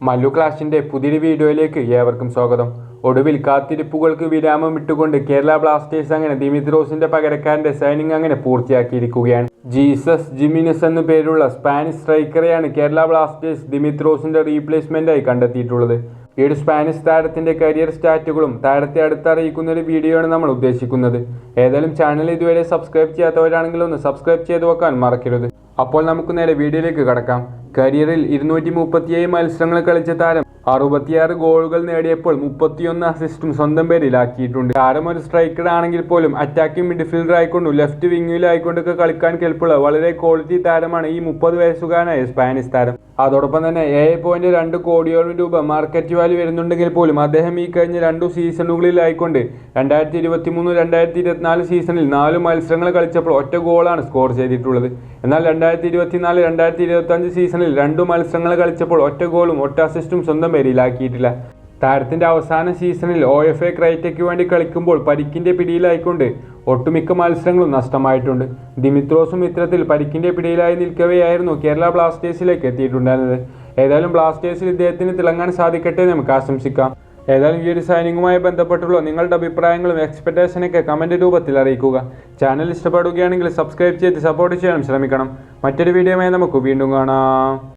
മല്ലു ക്ലാഷിന്റെ പുതിയൊരു വീഡിയോയിലേക്ക് ഏവർക്കും സ്വാഗതം. ഒടുവിൽ കാത്തിരിപ്പുകൾക്ക് വിരാമം ഇട്ടുകൊണ്ട് കേരള ബ്ലാസ്റ്റേഴ്സ് അങ്ങനെ ദിമിത്രോസിന്റെ പകരക്കാരന്റെ സൈനിങ് അങ്ങനെ പൂർത്തിയാക്കിയിരിക്കുകയാണ്. ജീസസ് ജിമിനസ് എന്നു പേരുള്ള സ്പാനിഷ് സ്ട്രൈക്കറെയാണ് കേരള ബ്ലാസ്റ്റേഴ്സ് ദിമിത്രോസിന്റെ റീപ്ലേസ്മെന്റായി കണ്ടെത്തിയിട്ടുള്ളത്. ഈ ഒരു സ്പാനിഷ് താരത്തിന്റെ കരിയർ സ്റ്റാറ്റുകളും താരത്തെ അടുത്തറിയിക്കുന്ന ഒരു വീഡിയോ ആണ് നമ്മൾ ഉദ്ദേശിക്കുന്നത്. ഏതായാലും ചാനൽ ഇതുവരെ സബ്സ്ക്രൈബ് ചെയ്യാത്തവരാണെങ്കിൽ ഒന്ന് സബ്സ്ക്രൈബ് ചെയ്ത് വെക്കാൻ മറക്കരുത്. അപ്പോൾ നമുക്ക് നേരെ വീഡിയോയിലേക്ക് കടക്കാം. കരിയറിൽ ഇരുന്നൂറ്റി മുപ്പത്തിയേഴ് മത്സരങ്ങൾ കളിച്ച താരം അറുപത്തിയാറ് ഗോളുകൾ നേടിയപ്പോൾ മുപ്പത്തിയൊന്ന് അസിസ്റ്റും സ്വന്തം പേരിലാക്കിയിട്ടുണ്ട്. താരം ഒരു സ്ട്രൈക്കർ ആണെങ്കിൽ പോലും അറ്റാക്കിംഗ് മിഡ്ഫീൽഡർ ആയിക്കൊണ്ടും ലെഫ്റ്റ് വിങ്ങിലായിക്കൊണ്ടൊക്കെ കളിക്കാൻ കെൽപ്പുള്ള വളരെ ക്വാളിറ്റി താരമാണ് ഈ മുപ്പത് വയസ്സുകാരനായ സ്പാനിഷ് താരം. അതോടൊപ്പം തന്നെ ഏഴ് പോയിന്റ് രണ്ട് കോടിയോളം രൂപ മാർക്കറ്റ് വാല്യൂ വരുന്നുണ്ടെങ്കിൽ പോലും അദ്ദേഹം ഈ കഴിഞ്ഞ രണ്ടു സീസണുകളിലായിക്കൊണ്ട് രണ്ടായിരത്തി ഇരുപത്തി മൂന്ന് രണ്ടായിരത്തി ഇരുപത്തിനാല് സീസണിൽ നാല് മത്സരങ്ങൾ കളിച്ചപ്പോൾ ഒറ്റ ഗോളാണ് സ്കോർ ചെയ്തിട്ടുള്ളത്. എന്നാൽ രണ്ടായിരത്തി ഇരുപത്തിനാല് രണ്ടായിരത്തി ഇരുപത്തി അഞ്ച് സീസണിൽ രണ്ടു മത്സരങ്ങൾ കളിച്ചപ്പോൾ ഒറ്റ ഗോളും ഒറ്റ അസിസ്റ്റും സ്വന്തം പേരിലാക്കിയിട്ടില്ല താരത്തിന്റെ അവസാന സീസണിൽ ഒ എഫ് എ ക്രൈറ്റയ്ക്ക് വേണ്ടി കളിക്കുമ്പോൾ പരിക്കിന്റെ പിടിയിലായിക്കൊണ്ട് ഒട്ടുമിക്ക മത്സരങ്ങളും നഷ്ടമായിട്ടുണ്ട്. ദിമിത്രോസും ഇത്തരത്തിൽ പരിക്കിന്റെ പിടിയിലായി നിൽക്കവെയായിരുന്നു കേരള ബ്ലാസ്റ്റേഴ്സിലേക്ക് എത്തിയിട്ടുണ്ടായിരുന്നത്. ഏതായാലും ബ്ലാസ്റ്റേഴ്സിൽ ഇദ്ദേഹത്തിന് തിളങ്ങാൻ സാധിക്കട്ടെ നമുക്ക് ആശംസിക്കാം. ഏതായാലും ഈ ഒരു സൈനിങ്ങുമായി ബന്ധപ്പെട്ടുള്ള നിങ്ങളുടെ അഭിപ്രായങ്ങളും എക്സ്പെക്ടേഷനൊക്കെ കമന്റ് രൂപത്തിൽ അറിയിക്കുക. ചാനൽ ഇഷ്ടപ്പെടുകയാണെങ്കിൽ സബ്സ്ക്രൈബ് ചെയ്ത് സപ്പോർട്ട് ചെയ്യാനും ശ്രമിക്കണം. മറ്റൊരു വീഡിയോയുമായി നമുക്ക് വീണ്ടും കാണാം.